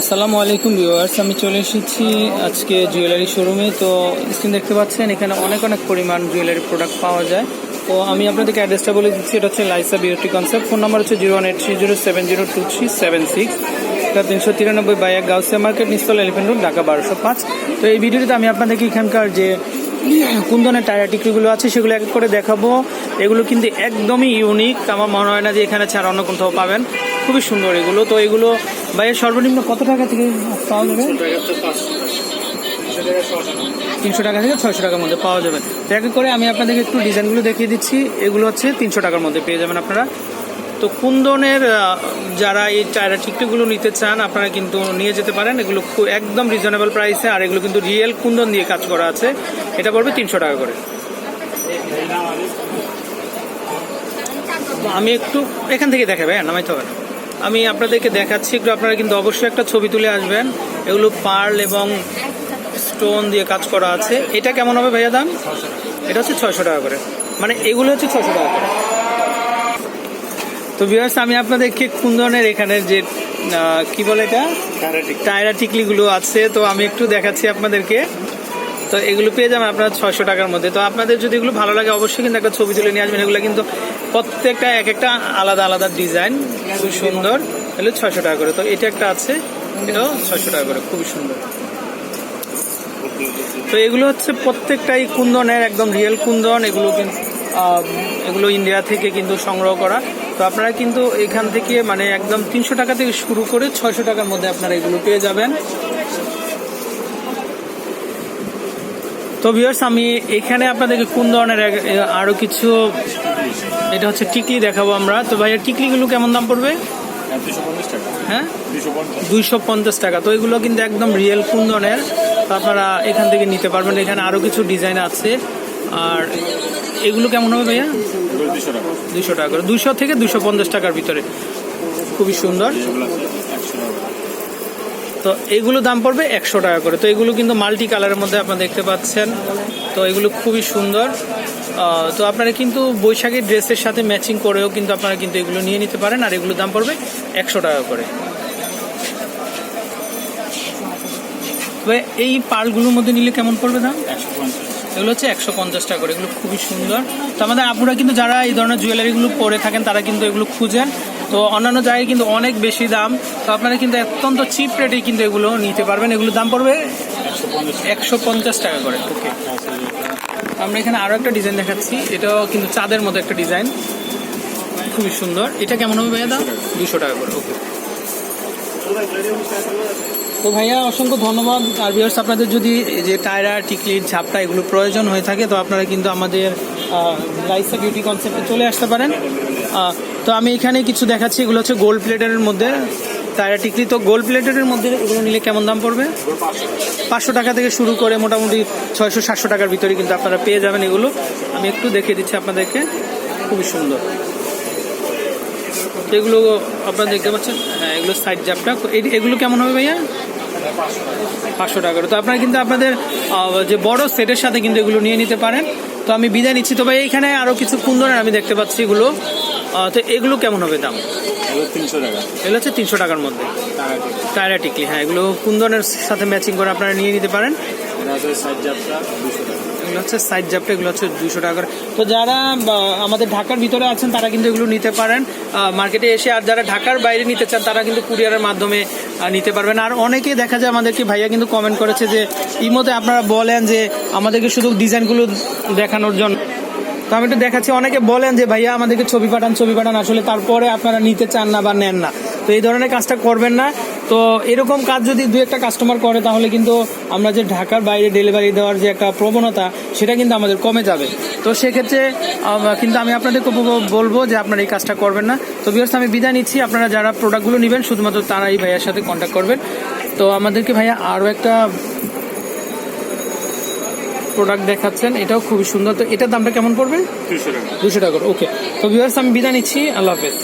আসসালামু আলাইকুম ভিউয়ার্স, আমি চলে এসেছি আজকে জুয়েলারি শোরুমে। তো স্ক্রিন দেখতে পাচ্ছেন, এখানে অনেক অনেক পরিমাণ জুয়েলারি প্রোডাক্ট পাওয়া যায়। তো আমি আপনাদেরকে অ্যাড্রেসটা বলে দিচ্ছি, এটা হচ্ছে Laisa beauty concept. Phone number হচ্ছে zero one eight three zero seven zero two three seven six. এটা তিনশো তিরানব্বই বাই এক গাউসিয়া মার্কেট, নিস্তল এলিফেন্ট রোড, ঢাকা বারোশো পাঁচ। তো এই ভিডিওতে আমি আপনাদেরকে এখানকার যে কোন ধরনের টায়ার টিকলিগুলো আছে, সেগুলো এক এক করে দেখাবো। এগুলো কিন্তু একদমই ইউনিক আমার মনে হয় না যে এখানে ছাড়া অন্য কোথাও পাবেন। খুবই সুন্দর এগুলো। তো এগুলো ভাইয়ের সর্বনিম্ন কত টাকা থেকে পাওয়া যাবে? তিনশো টাকা থেকে ছয়শো টাকার মধ্যে পাওয়া যাবে। এক করে আমি আপনাদেরকে একটু ডিজাইনগুলো দেখিয়ে দিচ্ছি। এগুলো হচ্ছে তিনশো টাকার মধ্যে পেয়ে যাবেন আপনারা। তো কুন্দনের যারা এই টায়ার টিকটিগুলো নিতে চান, আপনারা কিন্তু নিয়ে যেতে পারেন। এগুলো একদম রিজনেবল প্রাইসে আর এগুলো কিন্তু রিয়েল কুন্দন দিয়ে কাজ করা আছে। এটা পড়বে তিনশো টাকা করে। আমি একটু এখান থেকে দেখাবে হ্যাঁ নামাইতে হবে না। আমি আপনাদেরকে দেখাচ্ছি একটু আপনারা কিন্তু অবশ্যই একটা ছবি তুলে আসবেন। এগুলো পার্ল এবং স্টোন দিয়ে কাজ করা আছে। এটা কেমন হবে ভাইয়া দাম? এটা হচ্ছে ছয়শো টাকা করে। মানে এগুলো হচ্ছে ছশো টাকা করে। তো ভিউয়ার্স আমি আপনাদেরকে কোন ধরনের এখানে যে কি বলে এটা? টায়রা টিকলিগুলো আছে তো আমি একটু দেখাচ্ছি আপনাদেরকে। তো এগুলো পেয়ে যাবেন আপনার ছয়শো টাকার মধ্যে। তো আপনাদের যদি এগুলো ভালো লাগে, অবশ্যই কিন্তু একটা ছবি তুলে নিয়ে আসবেন। এগুলো কিন্তু প্রত্যেকটা এক একটা আলাদা আলাদা ডিজাইন খুব সুন্দর। এগুলো ছয়শো টাকা করে। তো এটা একটা আছে, এটাও ছয়শো টাকা করে, খুবই সুন্দর। তো এগুলো হচ্ছে প্রত্যেকটাই কুন্দনের, একদম রিয়েল কুন্দন। এগুলো কিন্তু এগুলো ইন্ডিয়া থেকে কিন্তু সংগ্রহ করা। তো আপনারা কিন্তু এখান থেকে মানে একদম তিনশো টাকা থেকে শুরু করে ছয়শো টাকার মধ্যে আপনারা এগুলো পেয়ে যাবেন। তো ভিউয়ার্স আমি এখানে আপনাদেরকে কোন ধরনের এক- এ, আরও কিছু এটা হচ্ছে টিকলি দেখাবো আমরা। তো ভাইয়া টিকলিগুলো কেমন দাম পড়বে? হ্যাঁ? দুইশো পঞ্চাশ টাকা। তো এগুলো কিন্তু একদম রিয়েল কুন্দনের তো আপনারা এখান থেকে নিতে পারবেন। এখানে আরও কিছু ডিজাইন আছে। আর এগুলো কেমন হবে ভাইয়া? দুইশো টাকা দুইশো থেকে দুইশো পঞ্চাশ টাকার ভিতরে। খুবই সুন্দর এগুলো আছে একশো টাকা তো এগুলো দাম পড়বে একশো টাকা করে। তো এগুলো কিন্তু মাল্টি কালারের মধ্যে আপনারা দেখতে পাচ্ছেন। তো এগুলো খুবই সুন্দর। তো আপনারা কিন্তু বৈশাখী ড্রেসের সাথে ম্যাচিং করেও কিন্তু আপনারা কিন্তু এগুলো নিয়ে নিতে পারেন। আর এগুলো দাম পড়বে একশো টাকা করে। তবে এই পালগুলোর মধ্যে নিলে কেমন পড়বে দাম? এগুলো হচ্ছে একশো পঞ্চাশ টাকা করে। এগুলো খুবই সুন্দর। তো আমাদের আপুরা কিন্তু যারা এই ধরনের জুয়েলারিগুলো পরে থাকেন, তারা কিন্তু এগুলো খুঁজেন। তো অন্যান্য জায়গায় কিন্তু অনেক বেশি দাম। তো আপনারা কিন্তু অত্যন্ত চিপ রেটেই কিন্তু এগুলো নিতে পারবেন। এগুলোর দাম পড়বে একশো পঞ্চাশ টাকা করে। ওকে আমরা এখানে আরও একটা ডিজাইন দেখাচ্ছি। এটাও কিন্তু চাঁদের মতো একটা ডিজাইন খুবই সুন্দর। এটা কেমন হবে ভাইয়া দাম? দুশো টাকা করে। ওকে তো ভাইয়া, অসংখ্য ধন্যবাদ। আর ভিউয়ার্স আপনাদের যদি যে টায়রা, টিকলির ঝাপটা এগুলো প্রয়োজন হয়ে থাকে, তো আপনারা কিন্তু আমাদের লাইসা বিউটি কনসেপ্টে চলে আসতে পারেন। তো আমি এখানে কিছু দেখাচ্ছি। এগুলো হচ্ছে গোল্ড প্লেটের মধ্যে। টায়রা টিকলি তো গোল্ড প্লেটের মধ্যে এগুলো নিলে কেমন দাম পড়বে? পাঁচশো টাকা থেকে শুরু করে মোটামুটি ছয়শো, সাতশো টাকার ভিতরে কিন্তু আপনারা পেয়ে যাবেন এগুলো। আমি একটু দেখিয়ে দিচ্ছি আপনাদেরকে। খুবই সুন্দর। এগুলো আপনারা দেখতে পাচ্ছেন? হ্যাঁ এগুলো সাইড এই- এগুলো কেমন হবে ভাইয়া? পাঁচশো টাকা করে। তো আপনারা কিন্তু আপনাদের যে বড় সেটের সাথে কিন্তু এগুলো নিয়ে নিতে পারেন। তো আমি বিদায় নিচ্ছি। তো ভাই এইখানে আরও কিছু কুন্দনের আমি দেখতে পাচ্ছি এগুলো। তো এগুলো কেমন হবে দাম? এগুলো তিনশো টাকা। এগুলো হচ্ছে তিনশো টাকার মধ্যে। টায়রা টিকলি হ্যাঁ এগুলো কুন্দনের সাথে ম্যাচিং করে আপনারা নিয়ে নিতে পারেন? এগুলো হচ্ছে সাইড জাপটা এগুলো হচ্ছে দুশো টাকা করে। তো যারা আমাদের ঢাকার ভিতরে আছেন তারা কিন্তু এগুলো নিতে পারেন। মার্কেটে এসে আর যারা ঢাকার বাইরে নিতে চান তারা কিন্তু কুরিয়ারের মাধ্যমে নিতে পারবেন। আর অনেকে দেখা যায় আমাদেরকে ভাইয়া কিন্তু কমেন্ট করেছে যে ইমোতে আপনারা বলেন যে আমাদেরকে শুধু ডিজাইনগুলো দেখানোর জন্য। তো আমি একটু দেখাচ্ছি। অনেকে বলেন যে, ভাইয়া, আমাদেরকে ছবি পাঠান ছবি পাঠান। আসলে তারপরে আপনারা নিতে চান না বা নেন না। তো এই ধরনের কাজটা করবেন না। তো এরকম কাজ যদি দু একটা কাস্টমার করে, তাহলে কিন্তু আমরা যে ঢাকার বাইরে ডেলিভারি দেওয়ার যে একটা প্রবণতা, সেটা কিন্তু আমাদের কমে যাবে। তো সেক্ষেত্রে কিন্তু আমি আপনাদেরকে বল- বলব যে আপনারা এই কাজটা করবেন না। তো বিয়ার্স আমি বিদায় নিচ্ছি। আপনারা যারা প্রোডাক্টগুলো নেবেন, শুধুমাত্র তারাই ভাইয়ার সাথে কন্ট্যাক্ট করবেন। তো আমাদেরকে ভাইয়া আরও একটা প্রোডাক্ট দেখাচ্ছেন এটাও খুবই সুন্দর। তো এটার দামটা কেমন পড়বে? দুশো টাকা। দুশো টাকা ওকে তো ভিউয়ার্স আমি বিদায় নিচ্ছি আল্লাহ হাফেজ।